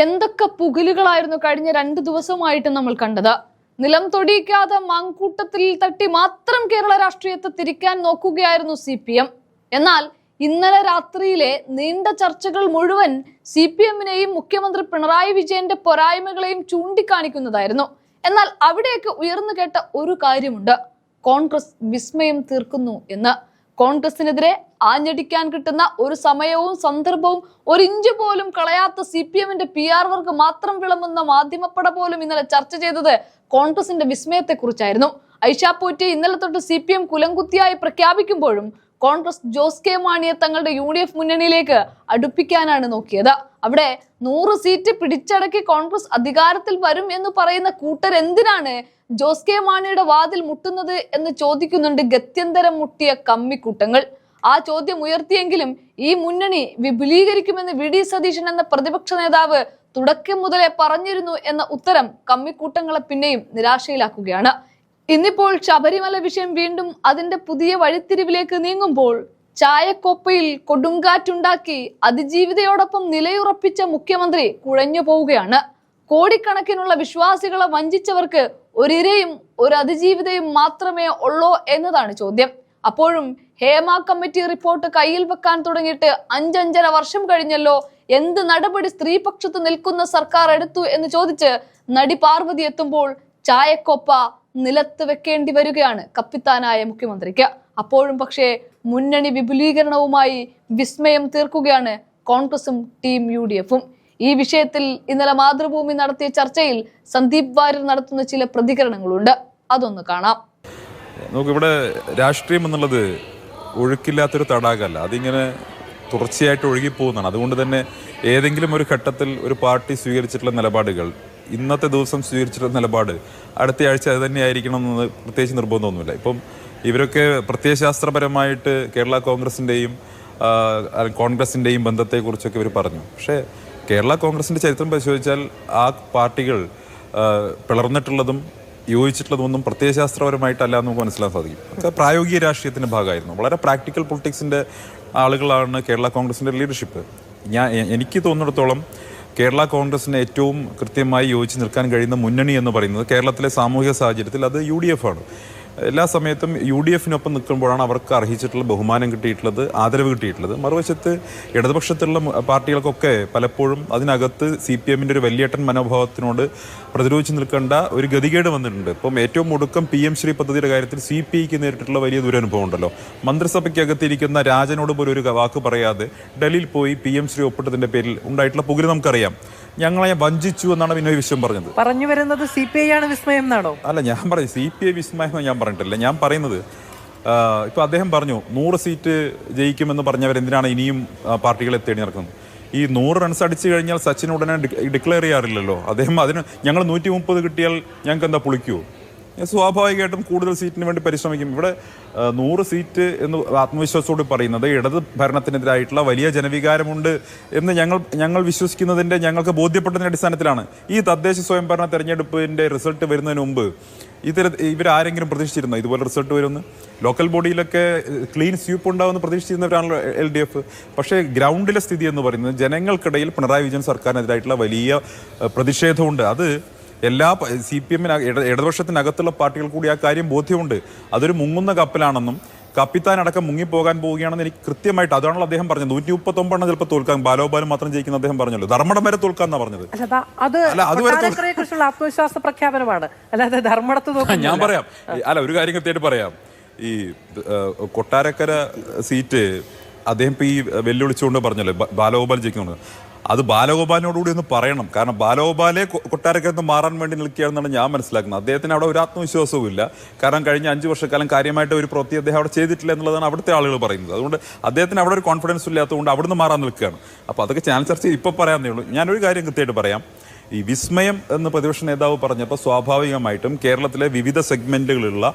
എന്തൊക്കെ പുകിലുകളായിരുന്നു കഴിഞ്ഞ രണ്ട് ദിവസമായിട്ട് നമ്മൾ കണ്ടത്? നിലം തൊടിയിക്കാതെ മാങ്കൂട്ടത്തിൽ തട്ടി മാത്രം കേരള രാഷ്ട്രീയത്തെ തിരിക്കാൻ നോക്കുകയായിരുന്നു സി പി എം. എന്നാൽ ഇന്നലെ രാത്രിയിലെ നീണ്ട ചർച്ചകൾ മുഴുവൻ സി പി എമ്മിനെയും മുഖ്യമന്ത്രി പിണറായി വിജയന്റെ പോരായ്മകളെയും ചൂണ്ടിക്കാണിക്കുന്നതായിരുന്നു. എന്നാൽ അവിടെയൊക്കെ ഉയർന്നു കേട്ട ഒരു കാര്യമുണ്ട്. കോൺഗ്രസ് വിസ്മയം തീർക്കുന്നു എന്ന്. കോൺഗ്രസിനെതിരെ ആഞ്ഞടിക്കാൻ കിട്ടുന്ന ഒരു സമയവും സന്ദർഭവും ഒരു ഇഞ്ച് പോലും കളയാത്ത സി പി എമ്മിന്റെ പി ആർ വർക്ക് മാത്രം വിളമ്പുന്ന മാധ്യമപ്പട പോലും ഇന്നലെ ചർച്ച ചെയ്തത് കോൺഗ്രസിന്റെ വിസ്മയത്തെക്കുറിച്ചായിരുന്നു. ഐഷാ പോറ്റി ഇന്നലെ തൊട്ട് സി പി എം കുലംകുത്തിയായി പ്രഖ്യാപിക്കുമ്പോഴും കോൺഗ്രസ് ജോസ് കെ മാണിയെ തങ്ങളുടെ യു ഡി എഫ് മുന്നണിയിലേക്ക് അടുപ്പിക്കാനാണ് നോക്കിയത്. അവിടെ നൂറ് സീറ്റ് പിടിച്ചടക്കി കോൺഗ്രസ് അധികാരത്തിൽ വരും എന്ന് പറയുന്ന കൂട്ടർ എന്തിനാണ് ജോസ് കെ മാണിയുടെ വാതിൽ മുട്ടുന്നത് എന്ന് ചോദിക്കുന്നുണ്ട് ഗത്യന്തരം മുട്ടിയ കമ്മിക്കൂട്ടങ്ങൾ. ആ ചോദ്യം ഉയർത്തിയെങ്കിലും ഈ മുന്നണി വിപുലീകരിക്കുമെന്ന് വി ഡി സതീശൻ എന്ന പ്രതിപക്ഷ നേതാവ് തുടക്കം മുതലേ പറഞ്ഞിരുന്നു എന്ന ഉത്തരം കമ്മിക്കൂട്ടങ്ങളെ പിന്നെയും നിരാശയിലാക്കുകയാണ്. ഇന്നിപ്പോൾ ശബരിമല വിഷയം വീണ്ടും അതിന്റെ പുതിയ വഴിത്തിരിവിലേക്ക് നീങ്ങുമ്പോൾ ചായക്കൊപ്പയിൽ കൊടുങ്കാറ്റുണ്ടാക്കി അതിജീവിതയോടൊപ്പം നിലയുറപ്പിച്ച മുഖ്യമന്ത്രി കുഴഞ്ഞു പോവുകയാണ്. കോടിക്കണക്കിനുള്ള വിശ്വാസികളെ വഞ്ചിച്ചവർക്ക് ഒരിരയും ഒരു അതിജീവിതയും മാത്രമേ ഉള്ളോ എന്നതാണ് ചോദ്യം. അപ്പോഴും ഹേമ കമ്മിറ്റി റിപ്പോർട്ട് കയ്യിൽ വെക്കാൻ തുടങ്ങിയിട്ട് അഞ്ചഞ്ചര വർഷം കഴിഞ്ഞല്ലോ. എന്ത് നടപടി സ്ത്രീപക്ഷത്ത് നിൽക്കുന്ന സർക്കാർ എടുത്തു എന്ന് ചോദിച്ച് നടി പാർവതി എത്തുമ്പോൾ ചായക്കൊപ്പ നിലത്ത് വെക്കേണ്ടി വരികയാണ് കപ്പിത്താനായ മുഖ്യമന്ത്രിക്ക്. അപ്പോഴും പക്ഷേ മുന്നണി വിപുലീകരണവുമായി വിസ്മയം തീർക്കുകയാണ് കോൺഗ്രസും ടീം യു ഡി എഫും. ഈ വിഷയത്തിൽ ഇന്നലെ മാതൃഭൂമി നടത്തിയ ചർച്ചയിൽ സന്ദീപ് വാര്യർ നടത്തുന്ന ചില പ്രതികരണങ്ങളുണ്ട്. അതൊന്ന് കാണാം. നമുക്കിവിടെ രാഷ്ട്രീയം എന്നുള്ളത് ഒഴുക്കില്ലാത്തൊരു തടാകമല്ല. അതിങ്ങനെ തുടർച്ചയായിട്ട് ഒഴുകിപ്പോകുന്നതാണ്. അതുകൊണ്ട് തന്നെ ഏതെങ്കിലും ഒരു ഘട്ടത്തിൽ ഒരു പാർട്ടി സ്വീകരിച്ചിട്ടുള്ള നിലപാടുകൾ ഇന്നത്തെ ദിവസം സ്വീകരിച്ചിട്ടുള്ള നിലപാട്. അടുത്ത ആഴ്ച അത് തന്നെ ആയിരിക്കണം എന്ന് പ്രത്യേകിച്ച് നിർബന്ധമൊന്നുമില്ല ഇപ്പം ഇവരൊക്കെ പ്രത്യയശാസ്ത്രപരമായിട്ട് കേരള കോൺഗ്രസിന്റെയും കോൺഗ്രസിന്റെയും ബന്ധത്തെക്കുറിച്ചൊക്കെ ഇവർ പറഞ്ഞു. പക്ഷേ കേരള കോൺഗ്രസിന്റെ ചരിത്രം പരിശോധിച്ചാൽ ആ പാർട്ടികൾ പിളർന്നിട്ടുള്ളതും പിളർന്നിട്ടുള്ളതും യോജിച്ചിട്ടുള്ളതൊന്നും പ്രത്യയശാസ്ത്രപരമായിട്ടല്ല എന്ന് നമുക്ക് മനസ്സിലാക്കാൻ സാധിക്കും. അതൊക്കെ പ്രായോഗിക രാഷ്ട്രീയത്തിന്റെ ഭാഗമായിരുന്നു. വളരെ പ്രാക്ടിക്കൽ പൊളിറ്റിക്സിന്റെ ആളുകളാണ് കേരള കോൺഗ്രസിന്റെ ലീഡർഷിപ്പ്. ഞാൻ എനിക്ക് തോന്നിടത്തോളം കേരള കോൺഗ്രസിന് ഏറ്റവും കൃത്യമായി യോജിച്ച് നിൽക്കാൻ കഴിയുന്ന മുന്നണി എന്ന് പറയുന്നത് കേരളത്തിലെ സാമൂഹിക സാഹചര്യത്തിൽ അത് യു ആണ്. എല്ലാ സമയത്തും യു ഡി എഫിനൊപ്പം നിൽക്കുമ്പോഴാണ് അവർക്ക് അർഹിച്ചിട്ടുള്ള ബഹുമാനം കിട്ടിയിട്ടുള്ളത് ആദരവ് കിട്ടിയിട്ടുള്ളത്. മറുവശത്ത് ഇടതുപക്ഷത്തുള്ള പാർട്ടികൾക്കൊക്കെ പലപ്പോഴും അതിനകത്ത് സി പി എമ്മിന്റെ ഒരു വലിയേട്ടൻ മനോഭാവത്തിനോട് പ്രതിരോധിച്ച് നിൽക്കേണ്ട ഒരു ഗതികേട് വന്നിട്ടുണ്ട്. ഇപ്പം ഏറ്റവും ഒടുക്കം പി എം ശ്രീ പദ്ധതിയുടെ കാര്യത്തിൽ സി പി ഐക്ക് നേരിട്ടുള്ള വലിയ ദുരനുഭവം ഉണ്ടല്ലോ. മന്ത്രിസഭയ്ക്കകത്തിരിക്കുന്ന രാജനോട് പോലും ഒരു വാക്ക് പറയാതെ ഡൽഹിയിൽ പോയി പി എം ശ്രീ ഒപ്പിട്ടതിന്റെ പേരിൽ ഉണ്ടായിട്ടുള്ള പുകിൽ നമുക്കറിയാം. ഞങ്ങളെ വഞ്ചിച്ചു എന്നാണ് വിനോയ് വിശ്വം പറഞ്ഞത്. പറഞ്ഞു വരുന്നത് സി പി ഐ ആണ് വിസ്മയം എന്നാണോ? അല്ല ഞാൻ പറയും സി പി ഐ വിസ്മയം ഞാൻ പറഞ്ഞിട്ടില്ല. ഞാൻ പറയുന്നത് ഇപ്പൊ അദ്ദേഹം പറഞ്ഞു നൂറ് സീറ്റ് ജയിക്കുമെന്ന് പറഞ്ഞവരെന്തിനാണ് ഇനിയും പാർട്ടികളെ തേടി നടക്കുന്നത്? ഈ നൂറ് റൺസ് അടിച്ചു കഴിഞ്ഞാൽ സച്ചിൻ ഉടനെ ഡിക്ലെയർ ചെയ്യാറില്ലല്ലോ. അദ്ദേഹം അതിന് ഞങ്ങൾ നൂറ്റി മുപ്പത് കിട്ടിയാൽ ഞങ്ങൾക്ക് എന്താ പുളിക്കുവോ ഞാൻ സ്വാഭാവികമായിട്ടും കൂടുതൽ സീറ്റിന് വേണ്ടി പരിശ്രമിക്കും. ഇവിടെ നൂറ് സീറ്റ് എന്ന് ആത്മവിശ്വാസത്തോട് പറയുന്നത് ഇടത് ഭരണത്തിനെതിരായിട്ടുള്ള വലിയ ജനവികാരമുണ്ട് എന്ന് ഞങ്ങൾ ഞങ്ങൾ വിശ്വസിക്കുന്നതിന്റെ ഞങ്ങൾക്ക് ബോധ്യപ്പെട്ടതിന്റെ അടിസ്ഥാനത്തിലാണ്. ഈ തദ്ദേശ സ്വയംഭരണ തെരഞ്ഞെടുപ്പിന്റെ റിസൾട്ട് വരുന്നതിന് മുമ്പ് ഇത്തര ഇവരാരെങ്കിലും പ്രതീക്ഷിച്ചിരുന്നോ? ഇതുപോലെ റിസൾട്ട് വരുമെന്ന്? ലോക്കൽ ബോഡിയിലൊക്കെ ക്ലീൻ സ്വീപ്പ് ഉണ്ടാവുമെന്ന് പ്രതീക്ഷിച്ചിരുന്നവരാണല്ലോ എൽ ഡി എഫ്. പക്ഷേ ഗ്രൗണ്ടിലെ സ്ഥിതി എന്ന് പറയുന്നത് ജനങ്ങൾക്കിടയിൽ പിണറായി വിജയൻ സർക്കാരിനെതിരായിട്ടുള്ള വലിയ പ്രതിഷേധമുണ്ട്. അത് എല്ലാ സി പി എമ്മിന് ഇടതുപക്ഷത്തിനകത്തുള്ള പാർട്ടികൾ കൂടി ആ കാര്യം ബോധ്യമുണ്ട്. അതൊരു മുങ്ങുന്ന കപ്പലാണെന്നും കപ്പിത്താൻ അടക്കം മുങ്ങിപ്പോകാൻ പോവുകയാണെന്ന് എനിക്ക് കൃത്യമായിട്ട് അതാണല്ലോ അദ്ദേഹം പറഞ്ഞത്. നൂറ്റി മുപ്പത്തൊമ്പതെണ്ണം ചിലപ്പോൾ തോൽക്കാൻ ബാലോപാലം മാത്രം ജയിക്കുന്ന അദ്ദേഹം പറഞ്ഞല്ലോ. ധർമ്മടം വരെ തോൽക്കാന്നാ പറഞ്ഞത്. ആത്മവിശ്വാസ പ്രഖ്യാപനമാണ്. അല്ലാതെ ധർമ്മടത്ത് ഞാൻ പറയാം. അല്ല ഒരു കാര്യം കൃത്യമായിട്ട് പറയാം. ഈ കൊട്ടാരക്കര സീറ്റ് അദ്ദേഹം ഇപ്പൊ ഈ വെല്ലുവിളിച്ചുകൊണ്ട് പറഞ്ഞല്ലോ ബാലഗോപാൽ ജയിക്കുന്നുണ്ട്. അത് ബാലഗോപാലിനോടുകൂടി ഒന്ന് പറയണം. കാരണം ബാലഗോപാലെ കൊ- ഒന്ന് നിന്ന് മാറാൻ വേണ്ടി നിൽക്കുകയാണെന്നാണ് ഞാൻ മനസ്സിലാക്കുന്നത്. അദ്ദേഹത്തിന് അവിടെ ഒരു ആത്മവിശ്വാസവും ഇല്ല കാരണം കഴിഞ്ഞ അഞ്ച് വർഷക്കാലം കാര്യമായിട്ട് ഒരു പ്രവൃത്തി അദ്ദേഹം അവിടെ ചെയ്തിട്ടില്ല എന്നുള്ളതാണ് അവിടുത്തെ ആളുകൾ പറയുന്നത്. അതുകൊണ്ട് അദ്ദേഹത്തിന് അവിടെ ഒരു കോൺഫിഡൻസ് ഇല്ലാത്തതുകൊണ്ട് അവിടുന്ന് മാറാൻ നിൽക്കുകയാണ്. അപ്പോൾ അതൊക്കെ ചാനൽ ചർച്ച ഇപ്പോൾ പറയാമെന്നേ ഉള്ളൂ. ഞാനൊരു കാര്യം കൃത്യമായിട്ട് പറയാം. ഈ വിസ്മയം എന്ന് പ്രതിപക്ഷ നേതാവ് പറഞ്ഞപ്പോൾ സ്വാഭാവികമായിട്ടും കേരളത്തിലെ വിവിധ സെഗ്മെന്റുകളിലുള്ള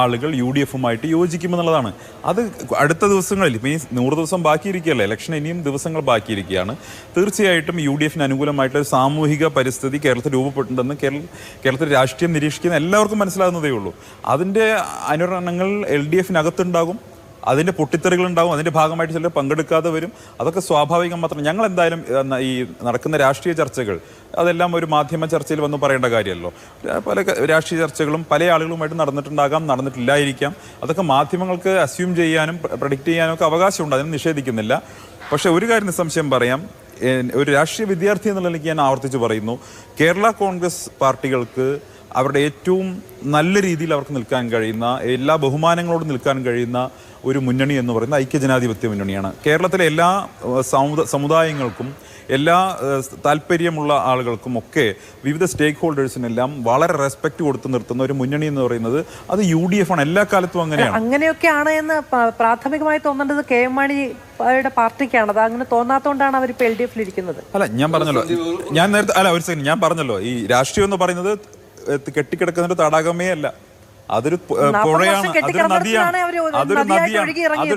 ആളുകൾ യു ഡി എഫുമായിട്ട് യോജിക്കുമെന്നുള്ളതാണ്. അത് അടുത്ത ദിവസങ്ങളിൽ ഇപ്പം ഈ നൂറ് ദിവസം ബാക്കിയിരിക്കുകയല്ലേ? ഇലക്ഷൻ ഇനിയും ദിവസങ്ങൾ ബാക്കിയിരിക്കുകയാണ്. തീർച്ചയായിട്ടും യു ഡി എഫിന് അനുകൂലമായിട്ടുള്ള ഒരു സാമൂഹിക പരിസ്ഥിതി കേരളത്തിൽ രൂപപ്പെട്ടിട്ടുണ്ടെന്ന് കേരള കേരളത്തിൽ രാഷ്ട്രീയം നിരീക്ഷിക്കുന്ന എല്ലാവർക്കും മനസ്സിലാകുന്നതേ ഉള്ളൂ. അതിന്റെ അനുരണങ്ങൾ എൽ ഡി എഫിനകത്തുണ്ടാകും അതിന്റെ പൊട്ടിത്തെറികൾ ഉണ്ടാവും അതിന്റെ ഭാഗമായിട്ട് ചിലർ പങ്കെടുക്കാതെ വരും. അതൊക്കെ സ്വാഭാവികം മാത്രം. ഞങ്ങൾ എന്തായാലും ഈ നടക്കുന്ന രാഷ്ട്രീയ ചർച്ചകൾ അതെല്ലാം ഒരു മാധ്യമ ചർച്ചയിൽ വന്ന് പറയേണ്ട കാര്യമല്ലോ. പല രാഷ്ട്രീയ ചർച്ചകളും പല ആളുകളുമായിട്ട് നടന്നിട്ടുണ്ടാകാം നടന്നിട്ടില്ലായിരിക്കാം. അതൊക്കെ മാധ്യമങ്ങൾക്ക് അസ്യൂം ചെയ്യാനും പ്രഡിക്റ്റ് ചെയ്യാനും ഒക്കെ അവകാശമുണ്ട്. അതിനെ നിഷേധിക്കുന്നില്ല. പക്ഷേ ഒരു കാര്യം നിസ്സംശയം പറയാം. ഒരു രാഷ്ട്രീയ വിദ്യാർത്ഥി എന്നുള്ള എനിക്ക് ഞാൻ ആവർത്തിച്ച് പറയുന്നു. കേരള കോൺഗ്രസ് പാർട്ടികൾക്ക് അവരുടെ ഏറ്റവും നല്ല രീതിയിൽ അവർക്ക് നിൽക്കാൻ കഴിയുന്ന എല്ലാ ബഹുമാനങ്ങളോടും നിൽക്കാൻ കഴിയുന്ന ഒരു മുന്നണി എന്ന് പറയുന്നത് ഐക്യജനാധിപത്യ മുന്നണിയാണ്. കേരളത്തിലെ എല്ലാ സമുദായങ്ങൾക്കും എല്ലാ താല്പര്യമുള്ള ആളുകൾക്കും ഒക്കെ വിവിധ സ്റ്റേക്ക് ഹോൾഡേഴ്സിനെല്ലാം വളരെ റെസ്പെക്ട് കൊടുത്ത് നിർത്തുന്ന ഒരു മുന്നണി എന്ന് പറയുന്നത് അത് യു ഡി എഫ് ആണ്. എല്ലാ കാലത്തും അങ്ങനെയാണ്. അങ്ങനെയൊക്കെയാണ് എന്ന് പ്രാഥമികമായി തോന്നേണ്ടത് കെ എം മാണിയുടെ പാർട്ടിക്കാണ്. അത് അങ്ങനെ തോന്നാത്തോണ്ടാണ് അവർ ഇപ്പൊ എൽ ഡി എഫിൽ ഇരിക്കുന്നത് അല്ല ഞാൻ പറഞ്ഞല്ലോ. ഞാൻ നേരത്തെ അല്ല ഒരു സെക്കൻഡ് ഞാൻ പറഞ്ഞല്ലോ. ഈ രാഷ്ട്രീയം എന്ന് പറയുന്നത് ഏഹ്, കെട്ടിക്കിടക്കുന്ന ഒരു തടാകമേ അല്ല. അതൊരു പുഴയാണ്. അതൊരു നദിയാണ്. അതൊരു നദിയാണ്.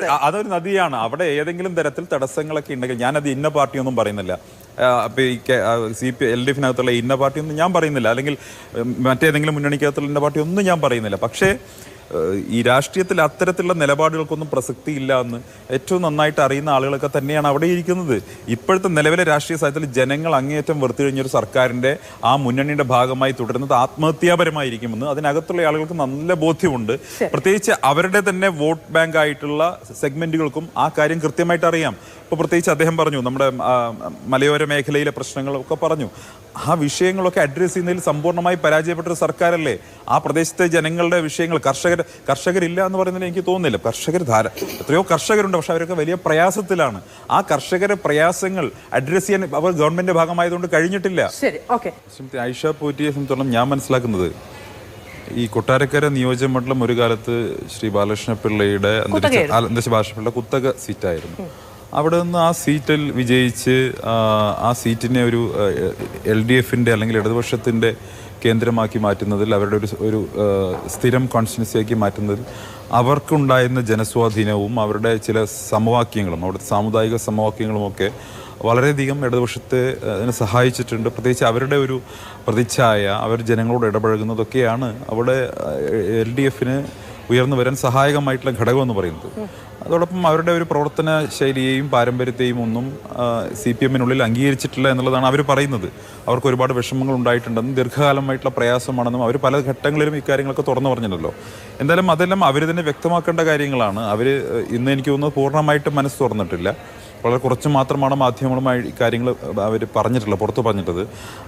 അതൊരു- നദിയാണ്. അവിടെ ഏതെങ്കിലും തരത്തിൽ തടസ്സങ്ങളൊക്കെ ഉണ്ടെങ്കിൽ ഞാനത് ഇന്ന പാർട്ടിയൊന്നും പറയുന്നില്ല. സി പി എൽ ഡി എഫിനകത്തുള്ള ഇന്ന പാർട്ടിയൊന്നും ഞാൻ പറയുന്നില്ല. അല്ലെങ്കിൽ മറ്റേതെങ്കിലും മുന്നണിക്കകത്തുള്ള ഇന്ന പാർട്ടി ഒന്നും ഞാൻ പറയുന്നില്ല. പക്ഷേ ഈ രാഷ്ട്രീയത്തിൽ അത്തരത്തിലുള്ള നിലപാടുകൾക്കൊന്നും പ്രസക്തി ഇല്ല എന്ന് ഏറ്റവും നന്നായിട്ട് അറിയുന്ന ആളുകളൊക്കെ തന്നെയാണ് അവിടെ ഇരിക്കുന്നത്. ഇപ്പോഴത്തെ നിലവിലെ രാഷ്ട്രീയ സാഹചര്യത്തിൽ ജനങ്ങൾ അങ്ങേയറ്റം വെറുത്തു കഴിഞ്ഞൊരു സർക്കാരിന്റെ ആ മുന്നണിയുടെ ഭാഗമായി തുടരുന്നത് ആത്മഹത്യാപരമായിരിക്കുമെന്ന് അതിനകത്തുള്ള ആളുകൾക്ക് നല്ല ബോധ്യമുണ്ട്. പ്രത്യേകിച്ച് അവരുടെ തന്നെ വോട്ട് ബാങ്ക് ആയിട്ടുള്ള സെഗ്മെന്റുകൾക്കും ആ കാര്യം കൃത്യമായിട്ട് അറിയാം. ഇപ്പോൾ പ്രത്യേകിച്ച് അദ്ദേഹം പറഞ്ഞു നമ്മുടെ മലയോര മേഖലയിലെ പ്രശ്നങ്ങളൊക്കെ പറഞ്ഞു. ആ വിഷയങ്ങളൊക്കെ അഡ്രസ്സ് ചെയ്യുന്നതിൽ സമ്പൂർണമായി പരാജയപ്പെട്ട ഒരു സർക്കാരല്ലേ? ആ പ്രദേശത്തെ ജനങ്ങളുടെ വിഷയങ്ങൾ കർഷകർ കർഷകരില്ല എന്ന് പറയുന്നതിൽ എനിക്ക് തോന്നുന്നില്ല. കർഷകർ ധാര എത്രയോ കർഷകരുണ്ട്. പക്ഷെ അവരൊക്കെ വലിയ പ്രയാസത്തിലാണ്. ആ കർഷകരെ പ്രയാസങ്ങൾ അഡ്രസ് ചെയ്യാൻ അവർ ഗവൺമെന്റിന്റെ ഭാഗമായതുകൊണ്ട് കഴിഞ്ഞിട്ടില്ല. ശരി ഓക്കെ. ആയിഷ പോറ്റിയെ സംബന്ധിച്ചോളം ഞാൻ മനസ്സിലാക്കുന്നത് ഈ കൊട്ടാരക്കര നിയോജകമണ്ഡലം ഒരു കാലത്ത് ശ്രീ ബാലകൃഷ്ണ പിള്ളയുടെ അന്തരിച്ച ബാലകൃഷ്ണപിള്ള കുത്തക സീറ്റായിരുന്നു. അവിടെ നിന്ന് ആ സീറ്റിൽ വിജയിച്ച് ആ, ആ സീറ്റിനെ ഒരു എൽ ഡി എഫിന്റെ അല്ലെങ്കിൽ ഇടതുപക്ഷത്തിന്റെ കേന്ദ്രമാക്കി മാറ്റുന്നതിൽ അവരുടെ ഒരു ഒരു സ്ഥിരം കോൺസ്റ്റിറ്റ്യൻസിയാക്കി മാറ്റുന്നതിൽ അവർക്കുണ്ടായിരുന്ന ജനസ്വാധീനവും അവരുടെ ചില സമവാക്യങ്ങളും അവിടുത്തെ സാമുദായിക സമവാക്യങ്ങളും ഒക്കെ വളരെയധികം ഇടതുപക്ഷത്തെ അതിനെ സഹായിച്ചിട്ടുണ്ട്. പ്രത്യേകിച്ച് അവരുടെ ഒരു പ്രതിച്ഛായ അവർ ജനങ്ങളോട് ഇടപഴകുന്നതൊക്കെയാണ് അവിടെ എൽ ഡി എഫിന് ഉയർന്നു വരാൻ സഹായകമായിട്ടുള്ള ഘടകം എന്ന് പറയുന്നത്. അതോടൊപ്പം അവരുടെ ഒരു പ്രവർത്തന ശൈലിയെയും പാരമ്പര്യത്തെയും ഒന്നും സി പി എമ്മിനുള്ളിൽ അംഗീകരിച്ചിട്ടില്ല എന്നുള്ളതാണ് അവർ പറയുന്നത്. അവർക്ക് ഒരുപാട് വിഷമങ്ങൾ ഉണ്ടായിട്ടുണ്ടെന്നും ദീർഘകാലമായിട്ടുള്ള പ്രയാസമാണെന്നും അവർ പല ഘട്ടങ്ങളിലും ഇക്കാര്യങ്ങളൊക്കെ തുറന്നു പറഞ്ഞിട്ടുണ്ടല്ലോ. എന്തായാലും അതെല്ലാം അവർ തന്നെ വ്യക്തമാക്കേണ്ട കാര്യങ്ങളാണ്. അവർ ഇന്ന് എനിക്ക് തോന്നുന്നത് പൂർണമായിട്ട് മനസ്സ് തുറന്നിട്ടില്ല. വളരെ കുറച്ച് മാത്രമാണ് മാധ്യമങ്ങളുമായി ഇക്കാര്യങ്ങൾ അവർ പറഞ്ഞിട്ടുള്ളത് പുറത്ത് പറഞ്ഞിട്ടത്.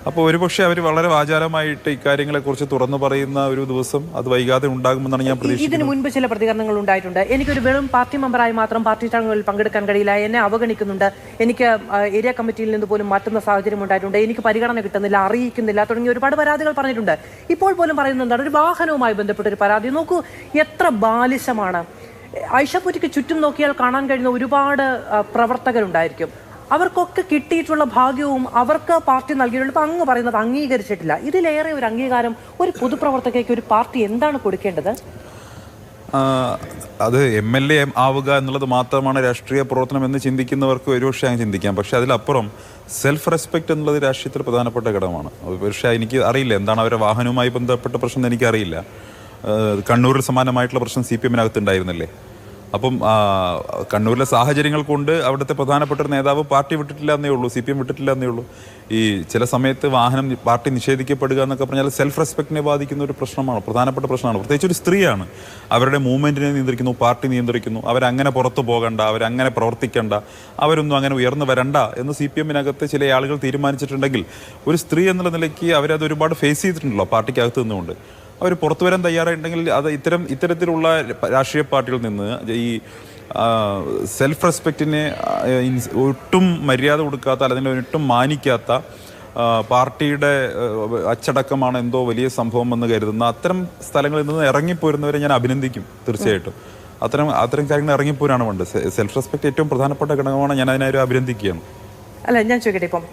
അപ്പോൾ ഒരുപക്ഷെ അവർ വളരെ വാചാലമായിട്ട് ഇക്കാര്യങ്ങളെക്കുറിച്ച് തുറന്നു പറയുന്ന ഒരു ദിവസം അത് വൈകാതെ ഉണ്ടാകുമെന്നാണ് ഞാൻ പ്രതീക്ഷിക്കുന്നത്. ഇതിനു മുൻപ് ചില പ്രതികരണങ്ങൾ ഉണ്ടായിട്ടുണ്ട്. എനിക്കൊരു വെറും പാർട്ടി മെമ്പറായി മാത്രം പാർട്ടി ചടങ്ങുകളിൽ പങ്കെടുക്കാൻ കഴിയില്ല. എന്നെ അവഗണിക്കുന്നുണ്ട്. എനിക്ക് ഏരിയ കമ്മിറ്റിയിൽ നിന്ന് പോലും മാറ്റുന്ന സാഹചര്യം ഉണ്ടായിട്ടുണ്ട്. എനിക്ക് പരിഗണന കിട്ടുന്നില്ല അറിയിക്കുന്നില്ല തുടങ്ങി ഒരുപാട് പരാതികൾ പറഞ്ഞിട്ടുണ്ട്. ഇപ്പോൾ പോലും പറയുന്നത് എന്താണ്? ഒരു വാഹനവുമായി ബന്ധപ്പെട്ട ഒരു പരാതി. നോക്കൂ എത്ര ബാലിശമാണ്. ഐഷപ്പുറ്റിക്ക് ചുറ്റും നോക്കിയാൽ കാണാൻ കഴിയുന്ന ഒരുപാട് പ്രവർത്തകരുണ്ടായിരിക്കും. അവർക്കൊക്കെ കിട്ടിയിട്ടുള്ള ഭാഗ്യവും അവർക്ക് പാർട്ടി നൽകിയിട്ടുള്ള ഇപ്പം അങ്ങ് പറയുന്നത് അംഗീകരിച്ചിട്ടില്ല. ഇതിലേറെ ഒരു അംഗീകാരം ഒരു പൊതുപ്രവർത്തകയ്ക്ക് ഒരു പാർട്ടി എന്താണ് കൊടുക്കേണ്ടത്? അത് എം എൽ എ ആവുക എന്നുള്ളത് മാത്രമാണ് രാഷ്ട്രീയ പ്രവർത്തനം എന്ന് ചിന്തിക്കുന്നവർക്ക് ഒരുപക്ഷെ അങ്ങ് ചിന്തിക്കാം. പക്ഷേ അതിലപ്പുറം സെൽഫ് റെസ്പെക്റ്റ് എന്നുള്ളത് രാഷ്ട്രീയത്തിൽ പ്രധാനപ്പെട്ട ഘടകമാണ്. പക്ഷേ എനിക്ക് അറിയില്ല. എന്താണ് അവരുടെ വാഹനവുമായി ബന്ധപ്പെട്ട പ്രശ്നം എനിക്കറിയില്ല. കണ്ണൂരിൽ സമാനമായിട്ടുള്ള പ്രശ്നം സി പി എമ്മിനകത്ത് ഉണ്ടായിരുന്നില്ലേ അപ്പം കണ്ണൂരിലെ സാഹചര്യങ്ങൾ കൊണ്ട് അവിടുത്തെ പ്രധാനപ്പെട്ട ഒരു നേതാവ് പാർട്ടി വിട്ടിട്ടില്ല എന്നേ ഉള്ളൂ സി പി എം വിട്ടിട്ടില്ല എന്നേ ഉള്ളൂ. ഈ ചില സമയത്ത് വാഹനം പാർട്ടി നിഷേധിക്കപ്പെടുക എന്നൊക്കെ പറഞ്ഞാൽ സെൽഫ് റെസ്പെക്റ്റിനെ ബാധിക്കുന്ന ഒരു പ്രശ്നമാണ്? പ്രധാനപ്പെട്ട പ്രശ്നമാണ്? പ്രത്യേകിച്ച് ഒരു സ്ത്രീയാണ്. അവരുടെ മൂവ്മെന്റിനെ നിയന്ത്രിക്കുന്നു പാർട്ടി നിയന്ത്രിക്കുന്നു. അവരങ്ങനെ പുറത്തു പോകണ്ട അവരങ്ങനെ പ്രവർത്തിക്കണ്ട അവരൊന്നും അങ്ങനെ ഉയർന്നു വരണ്ട എന്ന് സി പി എമ്മിനകത്ത് ചില ആളുകൾ തീരുമാനിച്ചിട്ടുണ്ടെങ്കിൽ ഒരു സ്ത്രീ എന്നുള്ള നിലയ്ക്ക് അവരത് ഒരുപാട് ഫേസ് ചെയ്തിട്ടുണ്ടല്ലോ പാർട്ടിക്കകത്ത് നിന്നുകൊണ്ട്. അവർ പുറത്തു വരാൻ തയ്യാറായിട്ടുണ്ടെങ്കിൽ അത് ഇത്തരം ഇത്തരത്തിലുള്ള രാഷ്ട്രീയ പാർട്ടികളിൽ നിന്ന് ഈ സെൽഫ് റെസ്പെക്റ്റിനെ ഒട്ടും മര്യാദ കൊടുക്കാത്ത അല്ലെങ്കിൽ ഒട്ടും മാനിക്കാത്ത പാർട്ടിയുടെ അച്ചടക്കമാണ് എന്തോ വലിയ സംഭവം എന്ന് കരുതുന്ന അത്തരം സ്ഥലങ്ങളിൽ നിന്ന് ഇറങ്ങിപ്പോരുന്നവരെ ഞാൻ അഭിനന്ദിക്കും തീർച്ചയായിട്ടും. അത്തരം അത്തരം കാര്യങ്ങൾ ഇറങ്ങിപ്പോരാണ് വേണ്ടത് സെൽഫ് റെസ്പെക്ട് ഏറ്റവും പ്രധാനപ്പെട്ട ഘടകമാണ് ഞാൻ അതിനെ അഭിനന്ദിക്കുകയാണ്. അല്ല ഞാൻ ചോദിക്കട്ടെ ഇപ്പം.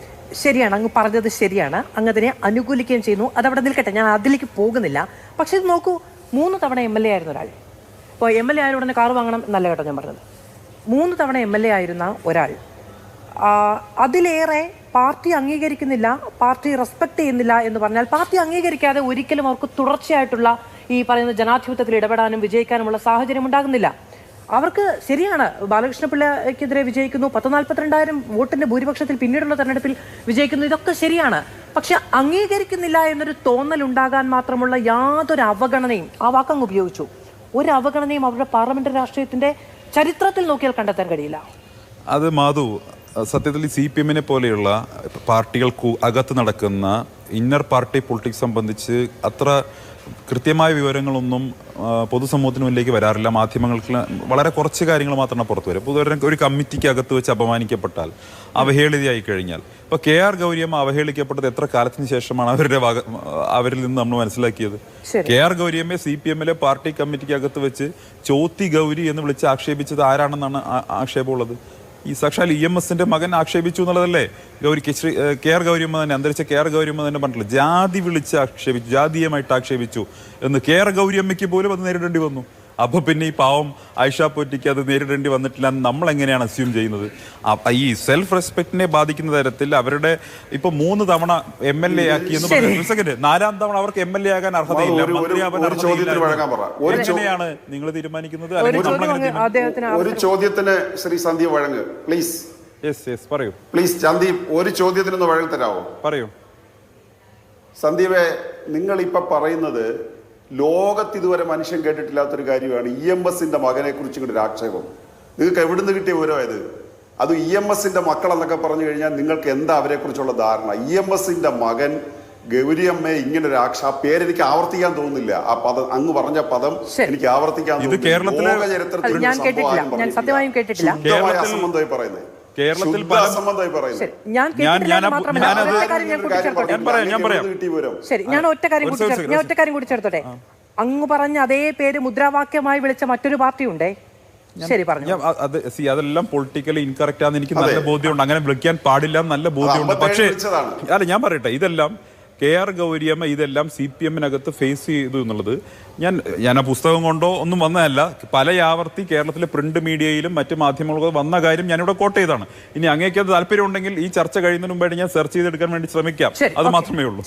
ശരിയാണ് അങ്ങ് പറഞ്ഞത് ശരിയാണ്. അങ്ങ് അതിനെ അനുകൂലിക്കുകയും ചെയ്യുന്നു. അതവിടെ നിൽക്കട്ടെ ഞാൻ അതിലേക്ക് പോകുന്നില്ല. പക്ഷേ ഇത് നോക്കൂ മൂന്ന് തവണ എം എൽ എ ആയിരുന്ന ഒരാൾ. ഇപ്പോൾ എം എൽ എ ആയ ഉടനെ കാർ വാങ്ങണം എന്നല്ല കേട്ടോ ഞാൻ പറഞ്ഞത്. മൂന്ന് തവണ എം എൽ എ ആയിരുന്ന ഒരാൾ. അതിലേറെ പാർട്ടി അംഗീകരിക്കുന്നില്ല പാർട്ടി റെസ്പെക്ട് ചെയ്യുന്നില്ല എന്ന് പറഞ്ഞാൽ പാർട്ടി അംഗീകരിക്കാതെ ഒരിക്കലും അവർക്ക് തുടർച്ചയായിട്ടുള്ള ഈ പറയുന്ന ജനാധിപത്യത്തിൽ ഇടപെടാനും വിജയിക്കാനുമുള്ള സാഹചര്യം ഉണ്ടാകുന്നില്ല. അവർക്ക് ശരിയാണ്. ബാലകൃഷ്ണപിള്ളയ്ക്കെതിരെ വിജയിക്കുന്നു. പത്ത് നാൽപ്പത്തിരണ്ടായിരം വോട്ടിന്റെ ഭൂരിപക്ഷത്തിൽ പിന്നീടുള്ള തെരഞ്ഞെടുപ്പിൽ വിജയിക്കുന്നു. ഇതൊക്കെ ശരിയാണ്. പക്ഷെ അംഗീകരിക്കുന്നില്ല എന്നൊരു തോന്നൽ ഉണ്ടാകാൻ മാത്രമുള്ള യാതൊരു അവഗണനയും ആ വാക്കങ്ങ് ഉപയോഗിച്ചു. ഒരു അവഗണനയും അവരുടെ പാർലമെന്റ് രാഷ്ട്രീയത്തിന്റെ ചരിത്രത്തിൽ നോക്കിയാൽ കണ്ടെത്താൻ കഴിയില്ല. അത് മാധു സത്യത്തിൽ സി പി എമ്മിനെ പോലെയുള്ള പാർട്ടികൾക്ക് അകത്ത് നടക്കുന്ന ഇന്നർ പാർട്ടി പൊളിറ്റിക്സ് സംബന്ധിച്ച് അത്ര കൃത്യമായ വിവരങ്ങളൊന്നും പൊതുസമൂഹത്തിന് മുന്നിലേക്ക് വരാറില്ല. മാധ്യമങ്ങൾക്ക് വളരെ കുറച്ച് കാര്യങ്ങൾ മാത്രമാണ് പുറത്തു വരും. പൊതുവെ ഒരു കമ്മിറ്റിക്ക് അകത്ത് വെച്ച് അപമാനിക്കപ്പെട്ടാൽ അവഹേളിതയായി കഴിഞ്ഞാൽ. ഇപ്പൊ കെ ആർ ഗൗരിയമ്മ അവഹേളിക്കപ്പെട്ടത് എത്ര കാലത്തിന് ശേഷമാണ് അവരുടെ അവരിൽ നിന്ന് നമ്മൾ മനസ്സിലാക്കിയത്. കെ ആർ ഗൗരിയമ്മയെ സി പി എമ്മിലെ പാർട്ടി കമ്മിറ്റിക്ക് അകത്ത് വെച്ച് ചോത്തി ഗൗരി എന്ന് വിളിച്ച് ആക്ഷേപിച്ചത് ആരാണെന്നാണ് ആക്ഷേപമുള്ളത്? ഈ സാക്ഷാൽ ഇ എം എസിന്റെ മകൻ ആക്ഷേപിച്ചു എന്നുള്ളതല്ലേ? ഗൗരി ശ്രീ ഏഹ് കെ ആർ ഗൗരിയമ്മ തന്നെ അന്തരിച്ച കെ ആർ ഗൗരിയമ്മ തന്നെ പറഞ്ഞിട്ടുള്ളത് ജാതി വിളിച്ച് ആക്ഷേപിച്ചു ജാതീയമായിട്ട് ആക്ഷേപിച്ചു എന്ന് കെ ആർ ഗൗരിയമ്മയ്ക്ക് പോലും അത് നേരിടേണ്ടി വന്നു. അപ്പൊ പിന്നെ ഈ പാവം ആയിഷ പോറ്റിക്ക് അത് നേരിടേണ്ടി വന്നിട്ടില്ല നമ്മൾ എങ്ങനെയാണ് അസ്യൂം ചെയ്യുന്നത്? ആ- ഈ സെൽഫ് റെസ്പെക്ടിനെ ബാധിക്കുന്ന തരത്തിൽ അവരുടെ ഇപ്പൊ മൂന്ന് തവണ എം എൽ എ ആക്കി എന്ന് പറഞ്ഞു ഒരു സെക്കൻഡ് നാലാം തവണ അവർക്ക് എം എൽ എ ആകാൻ അർഹതയില്ല. എങ്ങനെയാണ് നിങ്ങൾ തീരുമാനിക്കുന്നത്? ഒരു ചോദ്യത്തിന് ശ്രീ സന്ദീപ് വഴങ്ങ്. പ്ലീസ് യെസ് യെസ് പറയൂ. പ്ലീസ് സന്ദീപ് ഒരു ചോദ്യത്തിനൊന്ന് വഴങ്ങി തരാമോ പറയൂ. സന്ദീപെ നിങ്ങൾ ഇപ്പൊ പറയുന്നത് ലോകത്ത് ഇതുവരെ മനുഷ്യൻ കേട്ടിട്ടില്ലാത്തൊരു കാര്യമാണ് ഇ എം എസിന്റെ മകനെ കുറിച്ച് ഒരു ആക്ഷേപം. നിങ്ങൾക്ക് എവിടുന്ന് കിട്ടിയ വിവരമായത്? അത് ഇ എം എസിന്റെ മക്കൾ എന്നൊക്കെ പറഞ്ഞു കഴിഞ്ഞാൽ നിങ്ങൾക്ക് എന്താ അവരെ കുറിച്ചുള്ള ധാരണ? ഇ എം എസിന്റെ മകൻ ഗൗരിയമ്മയെ ഇങ്ങനെ ഒരു ആക്ഷ ആ പേര് എനിക്ക് ആവർത്തിക്കാൻ തോന്നുന്നില്ല. ആ പദം അങ്ങ് പറഞ്ഞ പദം എനിക്ക് ആവർത്തിക്കാൻ ഇത് തോന്നുന്നില്ല. കേരളത്തിലെ- ലോക ചരിത്രത്തിൽ അല്ല, ഞാൻ കേട്ടിട്ടില്ല. ഞാൻ സത്യമായും കേട്ടിട്ടില്ല. ശുദ്ധമായ കേരളത്തിൽ- അസംബന്ധമായി പറയുന്നത്. കേരളത്തിൽ ഞാൻ ഞാൻ- ഒറ്റ കാര്യം ഞാൻ ശരി ഒറ്റ കാര്യം ഞാൻ ഒറ്റ കൂടി ചേർത്തോട്ടെ അങ്ങ് പറഞ്ഞ അതേ പേര് മുദ്രാവാക്യമായി വിളിച്ച മറ്റൊരു പാർട്ടി ഉണ്ടേ ശരി പറഞ്ഞു. അത് സി അതെല്ലാം പൊളിറ്റിക്കലി ഇൻകറക്റ്റ് ആണെന്ന് എനിക്ക് നല്ല ബോധ്യമുണ്ട്. അങ്ങനെ വിളിക്കാൻ പാടില്ല നല്ല ബോധ്യമുണ്ട്. പക്ഷേ അല്ല ഞാൻ പറയട്ടെ ഇതെല്ലാം കെ ആർ ഗൗരിയമ്മ ഇതെല്ലാം സി പി എമ്മിനകത്ത് ഫേസ് ചെയ്തു എന്നുള്ളത് ഞാൻ ഞാൻ ആ പുസ്തകം കൊണ്ടോ ഒന്നും വന്നതല്ല. പല ആവർത്തി കേരളത്തിലെ പ്രിന്റ് മീഡിയയിലും മറ്റ് മാധ്യമങ്ങൾക്കും വന്ന കാര്യം ഞാനിവിടെ കോട്ട് ചെയ്താണ് ഇനി അങ്ങേക്ക് അത് താല്പര്യം ഉണ്ടെങ്കിൽ ഈ ചർച്ച കഴിയുന്നതിന് മുമ്പായിട്ട് ഞാൻ സെർച്ച് ചെയ്തെടുക്കാൻ വേണ്ടി ശ്രമിക്കാം. അത് മാത്രമേ ഉള്ളൂ.